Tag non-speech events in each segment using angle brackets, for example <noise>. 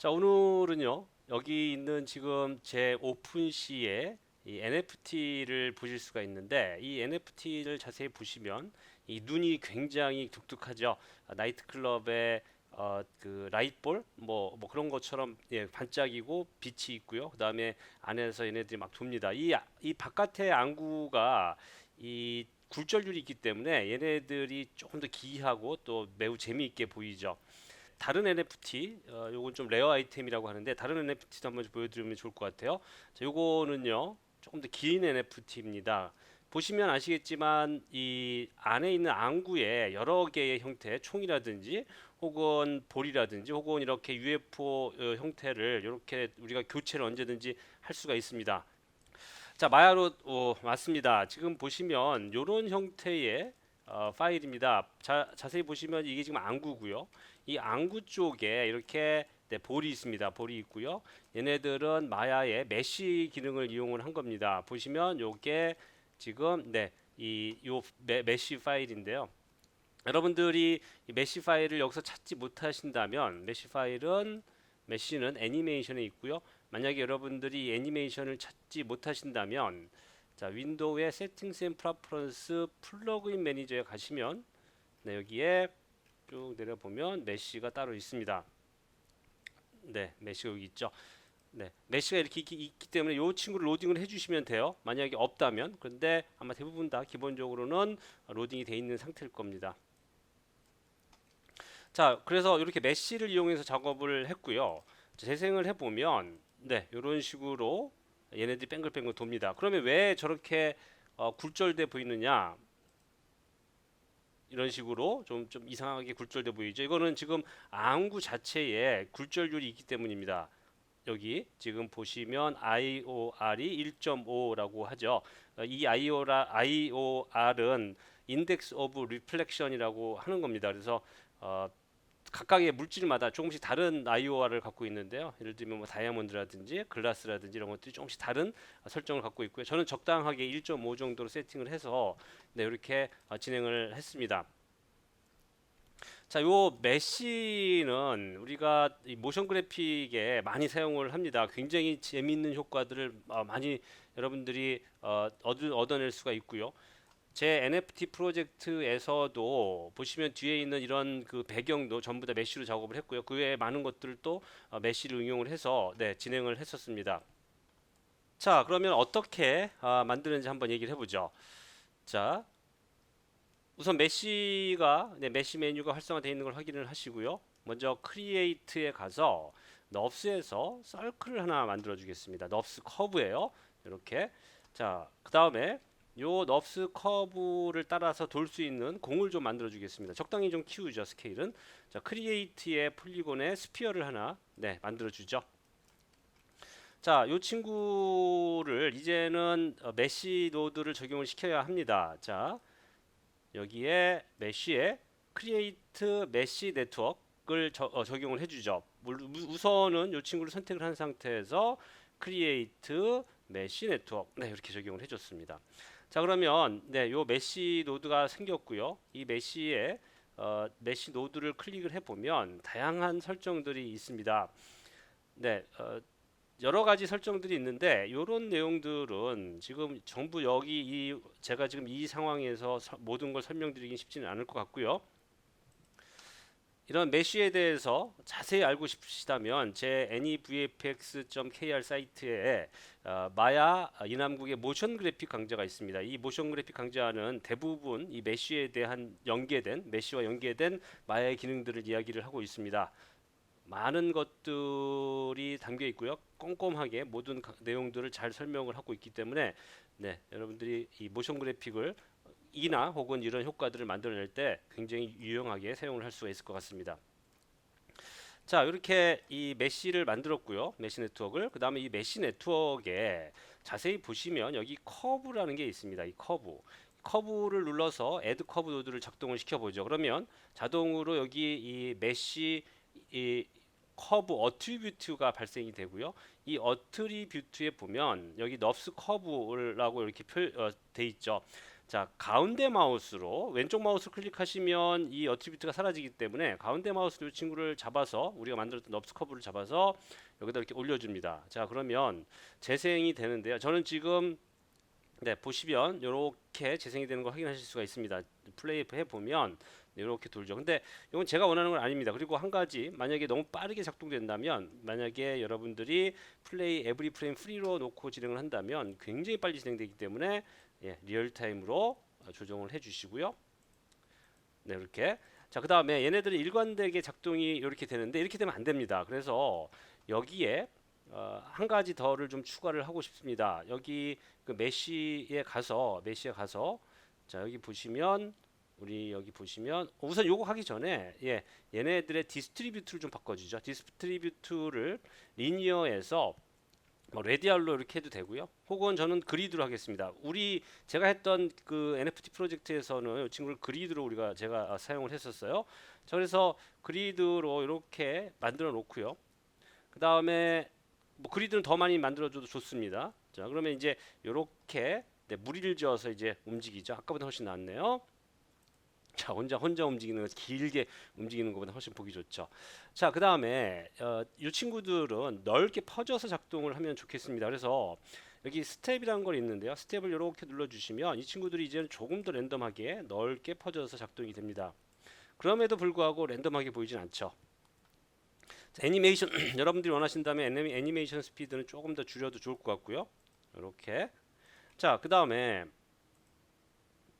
자, 오늘은요. 여기 있는 지금 제 오픈시에 이 NFT를 보실 수가 있는데 이 NFT를 자세히 보시면 이 눈이 굉장히 독특하죠. 아, 나이트클럽의 어, 그 라이트볼 뭐, 뭐 그런 것처럼 예, 반짝이고 빛이 있고요. 그 다음에 안에서 얘네들이 막 돕니다. 이, 아- 이 바깥의 안구가 이 굴절률이 있기 때문에 얘네들이 조금 더 기이하고 또 매우 재미있게 보이죠. 다른 NFT, 어, 요건 좀 레어 아이템이라고 하는데 다른 NFT도 한번 좀 보여드리면 좋을 것 같아요. 자, 요거는요 조금 더 긴 NFT입니다. 보시면 아시겠지만 이 안에 있는 안구에 여러 개의 형태, 총이라든지 혹은 볼이라든지 혹은 이렇게 UFO 어, 형태를 이렇게 우리가 교체를 언제든지 할 수가 있습니다. 자, 마야로 어, 맞습니다. 지금 보시면 이런 형태의 어, 파일입니다. 자, 자세히 보시면 이게 지금 안구고요. 이 안구 쪽에 이렇게 네, 볼이 있습니다. 볼이 있고요. 얘네들은 마야의 메쉬 기능을 이용을 한 겁니다. 보시면 요게 지금 네, 이요 메쉬 파일인데요. 여러분들이 이 메쉬 파일을 여기서 찾지 못하신다면 메쉬 파일은 메쉬는 애니메이션에 있고요. 만약에 여러분들이 이 애니메이션을 찾지 못하신다면 자 윈도우의 세팅스 앤 프레퍼런스 플러그인 매니저에 가시면 네, 여기에 쭉 내려보면 메쉬가 따로 있습니다. 네, 메쉬가 여기 있죠. 네, 메쉬가 이렇게 있기, 때문에 이 친구를 로딩을 해주시면 돼요. 만약에 없다면, 그런데 아마 대부분 다 기본적으로는 로딩이 돼 있는 상태일 겁니다. 자, 그래서 이렇게 메쉬를 이용해서 작업을 했고요. 자, 재생을 해보면, 네, 이런 식으로 얘네들이 뱅글뱅글 돕니다. 그러면 왜 저렇게 어, 굴절돼 보이느냐? 이런 식으로 좀, 좀 이상하게 굴절돼 보이죠. 이거는 지금 안구 자체에 굴절률이 있기 때문입니다. 여기 지금 보시면 IOR이 1.5라고 하죠. 어, 이 IOR은 인덱스 오브 리플렉션이라고 하는 겁니다. 그래서 어, 각각의 물질마다 조금씩 다른 IOR을 갖고 있는데요. 예를 들면 뭐 다이아몬드라든지 글라스라든지 이런 것들이 조금씩 다른 설정을 갖고 있고요. 저는 적당하게 1.5 정도로 세팅을 해서 네, 이렇게 어, 진행을 했습니다. 자, 요 메쉬는 우리가 이 모션 그래픽에 많이 사용을 합니다. 굉장히 재미있는 효과들을 어, 많이 여러분들이 어, 얻, 얻어낼 수가 있고요. 제 NFT 프로젝트에서도 보시면 뒤에 있는 이런 그 배경도 전부 다 메쉬로 작업을 했고요. 그 외에 많은 것들도 어, 메쉬를 응용을 해서 네, 진행을 했었습니다. 자, 그러면 어떻게 아, 만드는지 한번 얘기를 해보죠. 자, 우선 메쉬가 네, 메쉬 메뉴가 활성화되어 있는 걸 확인을 하시고요. 먼저 크리에이트에 가서 넙스에서 서클을 하나 만들어 주겠습니다. 넙스 커브예요. 이렇게. 자, 그 다음에 요 넙스 커브를 따라서 돌 수 있는 공을 좀 만들어 주겠습니다. 적당히 좀 키우죠, 스케일은. 자, 크리에이트의 폴리곤에 스피어를 하나 네, 만들어 주죠. 자, 요 친구를 이제는 어, 메쉬 노드를 적용을 시켜야 합니다. 자, 여기에 메쉬에 크리에이트 메쉬 네트워크를 저- 어, 적용을 해주죠. 우선은 이 친구를 선택을 한 상태에서 크리에이트 메쉬 네트워크 네 이렇게 적용을 해줬습니다. 자 그러면 네 요 메쉬 노드가 생겼고요. 이 메쉬에 어, 메쉬 노드를 클릭을 해보면 다양한 설정들이 있습니다. 네 어, 여러 가지 설정들이 있는데 이런 내용들은 지금 전부 여기 이 제가 지금 이 상황에서 서- 모든 걸 설명드리긴 쉽지는 않을 것 같고요. 이런 메쉬에 대해서 자세히 알고 싶으시다면 제 anyvfx.kr 사이트에 어, 마야 이남국의 모션 그래픽 강좌가 있습니다. 이 모션 그래픽 강좌는 대부분 이 메쉬에 대한 연계된 메쉬와 연계된 마야의 기능들을 이야기를 하고 있습니다. 많은 것들이 담겨 있고요. 꼼꼼하게 모든 가- 내용들을 잘 설명을 하고 있기 때문에 네, 여러분들이 이 모션 그래픽을 이나 혹은 이런 효과들을 만들어낼 때 굉장히 유용하게 사용을 할 수가 있을 것 같습니다. 자, 이렇게 이 메쉬를 만들었고요. 메쉬 네트워크를. 그 다음에 이 메쉬 네트워크에 자세히 보시면 여기 커브라는 게 있습니다. 이 커브. 커브를 눌러서 애드 커브 노드를 작동을 시켜 보죠. 그러면 자동으로 여기 이 메쉬 이 커브 어트리뷰트가 발생이 되고요. 이 어트리뷰트에 보면 여기 넙스 커브라고 이렇게 표, 어, 돼 있죠. 자 가운데 마우스로 왼쪽 마우스 클릭하시면 이 어트리뷰트가 사라지기 때문에 가운데 마우스로 이 친구를 잡아서 우리가 만들었던 넙스 커브를 잡아서 여기다 이렇게 올려줍니다. 자 그러면 재생이 되는데요. 저는 지금 네 보시면 이렇게 재생이 되는 거 확인하실 수가 있습니다. 플레이 해 보면 이렇게 돌죠. 근데 이건 제가 원하는 건 아닙니다. 그리고 한 가지 만약에 너무 빠르게 작동된다면 만약에 여러분들이 플레이 에브리 프레임 프리로 놓고 진행을 한다면 굉장히 빨리 진행되기 때문에 예, 리얼타임으로 어, 조정을 해주시고요. 네 이렇게 자 그 다음에 얘네들은 일관되게 작동이 이렇게 되는데 이렇게 되면 안 됩니다. 그래서 여기에 어, 한 가지 더를 좀 추가를 하고 싶습니다. 여기 그 메시에 가서 메시에 가서 자 여기 보시면 우리 여기 보시면 우선 요거 하기 전에 예 얘네들의 디스트리뷰트를 좀 바꿔주죠. 디스트리뷰트를 리니어에서 뭐 레디알로 이렇게 해도 되고요. 혹은 저는 그리드로 하겠습니다. 우리 제가 했던 그 NFT 프로젝트에서는 이 친구를 그리드로 우리가 제가 아, 사용을 했었어요. 자, 그래서 그리드로 이렇게 만들어 놓고요. 그 다음에 뭐 그리드는 더 많이 만들어줘도 좋습니다. 자, 그러면 이제 이렇게 네, 무리를 지어서 이제 움직이죠. 아까보다 훨씬 낫네요. 자, 혼자 혼자 움직이는 거 길게 움직이는 것보다 훨씬 보기 좋죠. 자, 그 다음에 어, 이 친구들은 넓게 퍼져서 작동을 하면 좋겠습니다. 그래서 여기 스텝이라는 걸 있는데요. 스텝을 이렇게 눌러주시면 이 친구들이 이제는 조금 더 랜덤하게 넓게 퍼져서 작동이 됩니다. 그럼에도 불구하고 랜덤하게 보이진 않죠. 자, 애니메이션 <clears throat> 여러분들이 원하신다면 애니- 애니메이션 스피드는 조금 더 줄여도 좋을 것 같고요. 이렇게 자, 그 다음에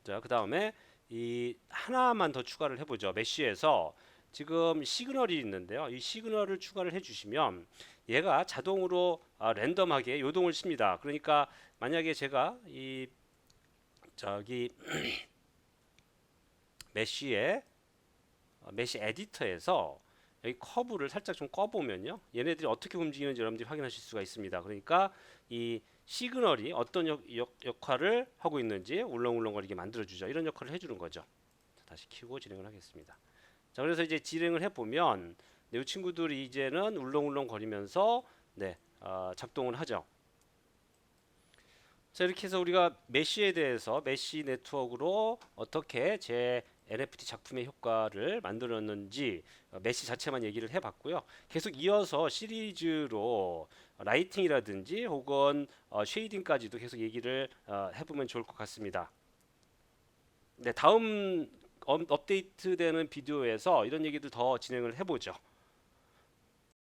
자, 그 다음에 이 하나만 더 추가를 해보죠. 메쉬에서 지금 시그널이 있는데요. 이 시그널을 추가를 해주시면 얘가 자동으로 아, 랜덤하게 요동을 칩니다. 그러니까 만약에 제가 이 저기 <clears throat> 메쉬에 어, 메쉬 에디터에서 여기 커브를 살짝 좀 꺼보면요. 얘네들이 어떻게 움직이는지 여러분들이 확인하실 수가 있습니다. 그러니까 이 시그널이 어떤 역, 역, 역할을 하고 있는지 울렁울렁거리게 만들어주죠. 이런 역할을 해주는 거죠. 자, 다시 키고 진행을 하겠습니다. 자, 그래서 이제 진행을 해보면 네, 이 친구들이 이제는 울렁울렁거리면서 네, 아, 작동을 하죠. 자, 이렇게 해서 우리가 메쉬에 대해서 메쉬 네트워크로 어떻게 제 NFT 작품의 효과를 만들었는지 어, 메쉬 자체만 얘기를 해봤고요. 계속 이어서 시리즈로 라이팅이라든지 혹은 어, 쉐이딩까지도 계속 얘기를 어, 해보면 좋을 것 같습니다. 네, 다음 업, 업데이트되는 비디오에서 이런 얘기들 더 진행을 해보죠.